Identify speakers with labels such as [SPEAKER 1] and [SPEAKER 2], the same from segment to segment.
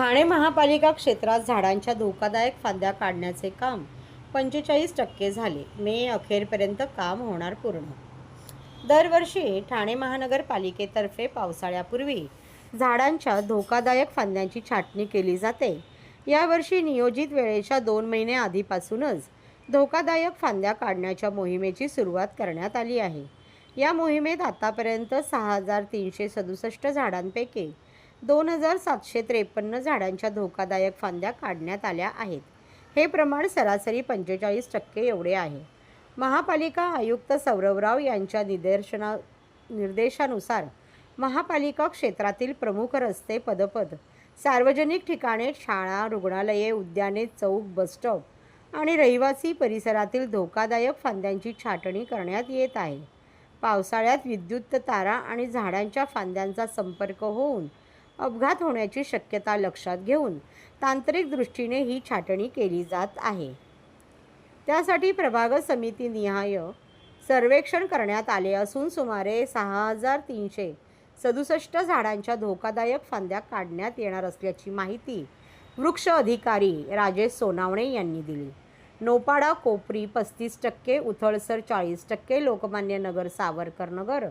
[SPEAKER 1] ठाणे महापालिका क्षेत्रात झाडांच्या धोकादायक फांद्या काढण्याचे काम पंचेचाळीस टक्के झाले. मे अखेरपर्यंत काम होणार पूर्ण. दरवर्षी ठाणे महानगरपालिकेतर्फे पावसाळ्यापूर्वी झाडांच्या धोकादायक फांद्यांची छाटणी केली जाते. यावर्षी नियोजित वेळेच्या दोन महिने आधीपासूनच धोकादायक फांद्या काढण्याच्या मोहिमेची सुरुवात करण्यात आली आहे. या मोहिमेत आतापर्यंत सहा हजार तीनशे सदुसष्ट झाडांपैकी दोन हजार सातशे त्रेपन्न झाडांच्या धोकादायक फांद्या काढण्यात आल्या आहेत. हे प्रमाण सरासरी पंचेचाळीस टक्के एवढे आहे. महापालिका आयुक्त सौरवराव यांच्या निदर्शना निर्देशानुसार महापालिका क्षेत्रातील प्रमुख रस्ते पदपद सार्वजनिक ठिकाणे शाळा रुग्णालये उद्याने चौक बसस्टॉप आणि रहिवासी परिसरातील धोकादायक फांद्यांची छाटणी करण्यात येत आहे. पावसाळ्यात विद्युत तारा आणि झाडांच्या फांद्यांचा संपर्क होऊन अपघात होण्याची शक्यता लक्षात घेऊन तांत्रिक दृष्टीने ही छाटणी केली जात आहे. त्यासाठी प्रभाग समिती निहाय सर्वेक्षण करण्यात आले असून सुमारे सहा हजार तीनशे सदुसष्ट झाडांच्या धोकादायक फांद्या काढण्यात येणार असल्याची माहिती वृक्ष अधिकारी राजेश सोनावणे यांनी दिली. नोपाडा कोपरी पस्तीस टक्के उथळसर चाळीस टक्के लोकमान्य नगर सावरकर नगर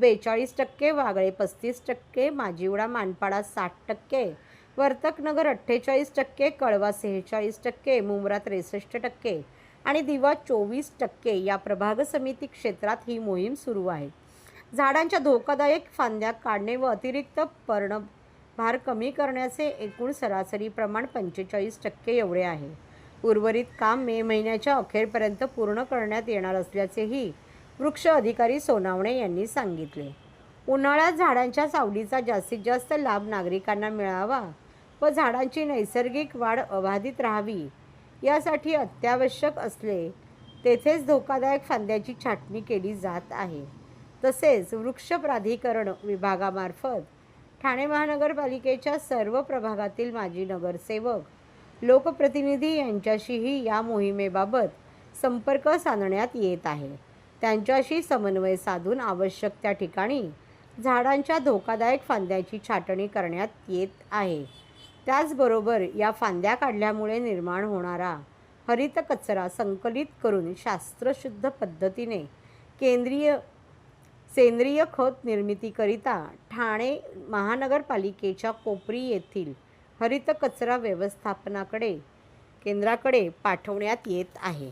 [SPEAKER 1] बेचाळीस टक्के वागळे पस्तीस टक्के माजिवडा मानपाडा साठ टक्के वर्तकनगर अठ्ठेचाळीस टक्के कळवा सेहेचाळीस टक्के मुंब्रा त्रेसष्ट टक्के आणि दिवा चोवीस टक्के या प्रभाग समिती क्षेत्रात ही मोहीम सुरू आहे. झाडांच्या धोकादायक फांद्या काढणे व अतिरिक्त पर्ण भार कमी करण्याचे एकूण सरासरी प्रमाण पंचेचाळीस टक्के एवढे आहे. उर्वरित काम मे महिन्याच्या अखेरपर्यंत पूर्ण करण्यात येणार असल्याचेही वृक्ष अधिकारी सोनावणे यांनी सांगितले. उन्हाळ्यात झाडांच्या सावलीचा जास्तीत जास्त लाभ नागरिकांना मिळावा व झाडांची नैसर्गिक वाढ अबाधित राहावी यासाठी अत्यावश्यक असले तेथेच धोकादायक फांद्याची छाटणी केली जात आहे. तसेच वृक्ष प्राधिकरण विभागामार्फत ठाणे महानगरपालिकेच्या सर्व प्रभागातील माजी नगरसेवक लोकप्रतिनिधी यांच्याशीही या मोहिमेबाबत संपर्क साधण्यात येत आहे. त्यांच्याशी समन्वय साधून आवश्यक त्या ठिकाणी झाडांच्या धोकादायक फांद्याची छाटणी करण्यात येत आहे. त्याचबरोबर या फांद्या काढल्यामुळे निर्माण होणारा हरित कचरा संकलित करून शास्त्रशुद्ध पद्धतीने केंद्रीय सेंद्रिय खत निर्मितीकरिता ठाणे महानगरपालिकेच्या कोपरी येथील हरित कचरा व्यवस्थापनाकडे केंद्राकडे पाठवण्यात येत आहे.